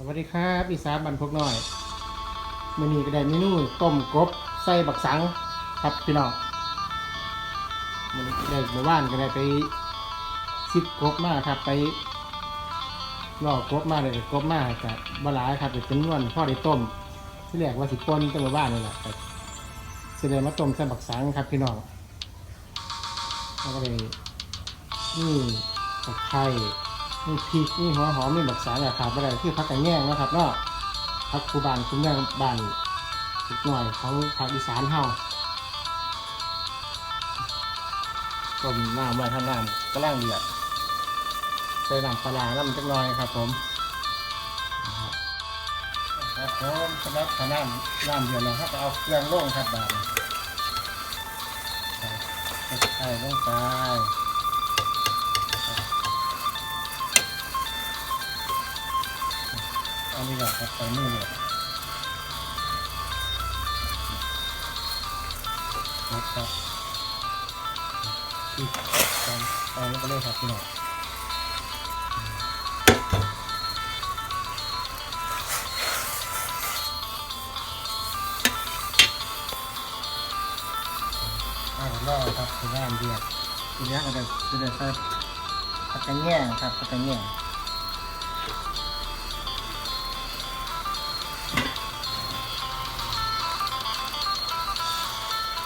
สวัสดีครับอีสานบันพกน้อยมื้อนี้ก็ได้เมนูต้มกบใส่บักสังครับพี่น้องมื้อนี้ได้เมื่อวานก็ได้ไปซิดกบมาครับไปล่อกบมาเลยกบมากับบลายครับเป็นจำนวนพ่อได้ต้มที่แรกว่าสิปนตั้งแต่บ้านนี่แหละครับสิได้มาต้มใส่บักสังครับพี่น้องแล้วก็เลยนี่ตะไคร้ นี่พริกนี่หัวหอมนี่บักสังอะครับอะไรคือผักกระแยงนะครับเนาะผักคูบานคุณแม่บ้านอีกหน่อยของภาคอีสานเฮาต้มน้ำไว้ท่าน้ำก็ล่างเดือดใส่น้ำปลาร้าน้ำจักหน่อยครับผมครับผมสำหรับขน้ำน้ำเดือดแล้วครับเอาเครื่องลงครับบานใส่ลงไป เอานี่แหละครับใส่มือเลยนะครับอีกการเอาลงไปเลยครับพี่น้องอ่ารอครับคือน้ำเดือดทีนี้ก็จะจะได้ใส่ผักกระแยงครับผักกระแยง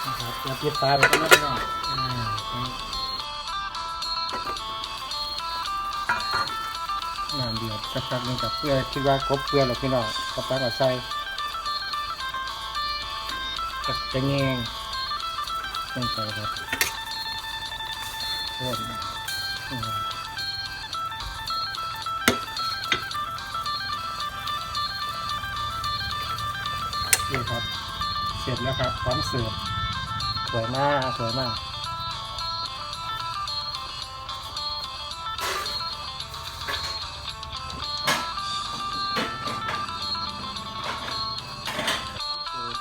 นะครับอย่าปิดตาไปก็ไม่ได้อ่าน้ำเดือดสักพักนึงกับเพื่อคิดว่ากบเพื่อนแล้วพี่น้องก็ตักเอาใส่ผักกระแยงลงไปครับเพิ่มอืมนี่ครับ เสร็จแล้วครับ พร้อมเสิร์ฟ สวยมาก สวยมาก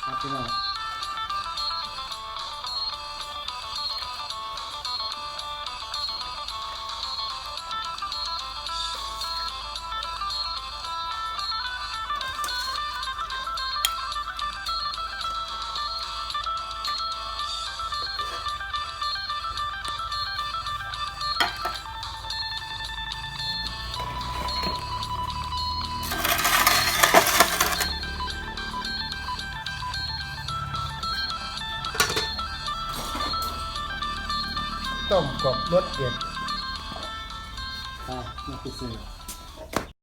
ครับพี่น้อง ต้มกบรสเด็ดอ่ามาไปซื้อ